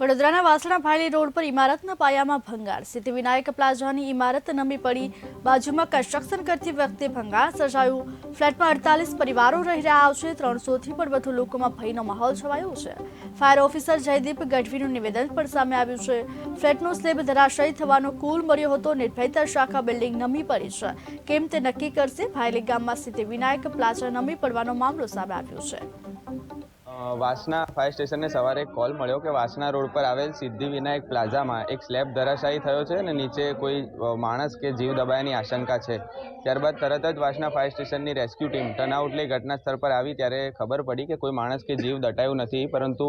વડોદરાના વાસણા ભાયલી રોડ પર ઇમારતના પાયામાં ભંગાર. સિદ્ધિવિનાયક પ્લાઝાની ઇમારત નમી પડી. બાજુમાં કન્સ્ટ્રક્શન કરતી વખતે ભંગાર સર્જાયું. ફ્લેટમાં અડતાલીસ પરિવારો રહી રહ્યા છે. ત્રણસોથી પણ વધુ લોકોમાં ભયનો માહોલ છવાયો છે. ફાયર ઓફિસર જયદીપ ગઢવીનું નિવેદન પણ સામે આવ્યું છે. ફ્લેટનો સ્લેબ ધરાશયી થવાનો કુલ મળ્યો હતો. નિર્ભયતા શાખા બિલ્ડિંગ નમી પડી છે. કેમ તે નક્કી કરશે? ભાયલી ગામમાં સિદ્ધિવિનાયક પ્લાઝા નમી પડવાનો મામલો સામે આવ્યો છે. અ, વાસણા ફાયર સ્ટેશનને સવારે એક કોલ મળ્યો કે વાસના રોડ પર આવેલ સિદ્ધિ વિનાયક પ્લાઝામાં એક સ્લેબ ધરાશાયી થયો છે અને નીચે કોઈ માણસ કે જીવ દબાયાની આશંકા છે. ત્યારબાદ તરત જ વાસના ફાયર સ્ટેશનની રેસ્ક્યુ ટીમ ટર્નઆઉટ લઈ ઘટના સ્થળ પર આવી ત્યારે ખબર પડી કે કોઈ માણસ કે જીવ દટાયું નથી પરંતુ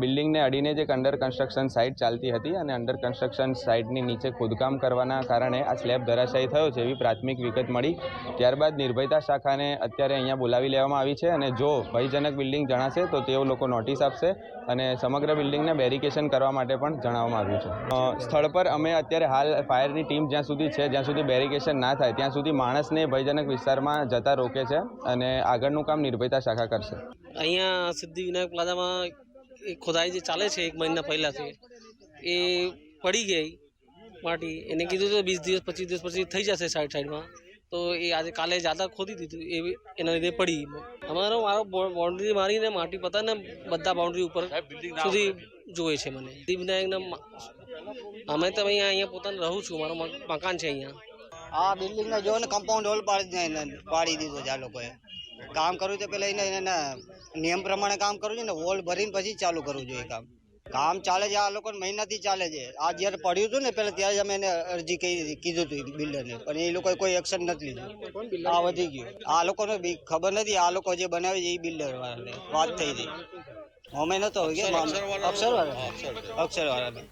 બિલ્ડિંગને અડીને જ એક અંડર કન્સ્ટ્રક્શન સાઇટ ચાલતી હતી અને અંડર કન્સ્ટ્રક્શન સાઇટની નીચે ખોદકામ કરવાના કારણે આ સ્લેબ ધરાશાયી થયો છે એવી પ્રાથમિક વિગત મળી. ત્યારબાદ નિર્ભયતા શાખાને અત્યારે અહીંયા બોલાવી લેવામાં આવી છે અને જો ભયજનક બિલ્ડિંગ જણાશે તો તેઓ લોકો નોટિસ આપશે અને સમગ્ર બિલ્ડિંગને બેરિકેશન કરવા માટે પણ જણાવવામાં આવ્યું છે. સ્થળ પર અમે અત્યારે હાલ ફાયરની ટીમ જ્યાં સુધી છે, જ્યાં સુધી બેરિકેશન ના થાય, ત્યાં સુધી માણસને ભયજનક વિસ્તારમાં જતા રોકે છે અને આગળનું કામ નિર્ભયતા શાખા કરશે. અહીંયા સિદ્ધિવિનાયક પ્લાઝામાં ખોદાઈ જે ચાલે છે એક મહિના પહેલાંથી, એ પડી ગઈ માટી. એને કીધું તો વીસ દિવસ, પચીસ દિવસ પછી થઈ જશે સાઈડ સાઈડમાં તો એ આજે કાલે જાતા ખોદી દીધું એ એના લીધે પડી અમારો મારો બાઉન્ડ્રી મારીને માટી પતાને બધા બાઉન્ડ્રી ઉપર સુધી જોવે છે મને. સિદ્ધિ વિનાયકના મા- અમે તો અહીંયા અહીંયા પોતાને રહું છું મારું મકાન છે અહીંયા. આ બિલ્ડિંગ ને જો ને કમ્પાઉન્ડ હોલ પાડી ને પાડી દીધો છે આ લોકોએ. કામ કરવું તો પેલા એને એને નિયમ પ્રમાણે કામ કરવું છે ને હોલ ભરીને પછી ચાલુ કરવું જોઈએ કામ. કામ ચાલે છે આ લોકો મહિનાથી ચાલે છે. આ જ્યારે પડ્યું હતું ને પેલા ત્યારે જ અમે એને અરજી કરી હતી કીધું હતું બિલ્ડરને. પણ એ લોકોએ કોઈ એક્શન નથી લીધું. આ વધી ગયું. આ લોકોને ખબર નથી આ લોકો જે બનાવે છે એ બિલ્ડર વાળાને વાત થઈ હતી અમે નતો અક્ષર વાળા અક્ષર વાળા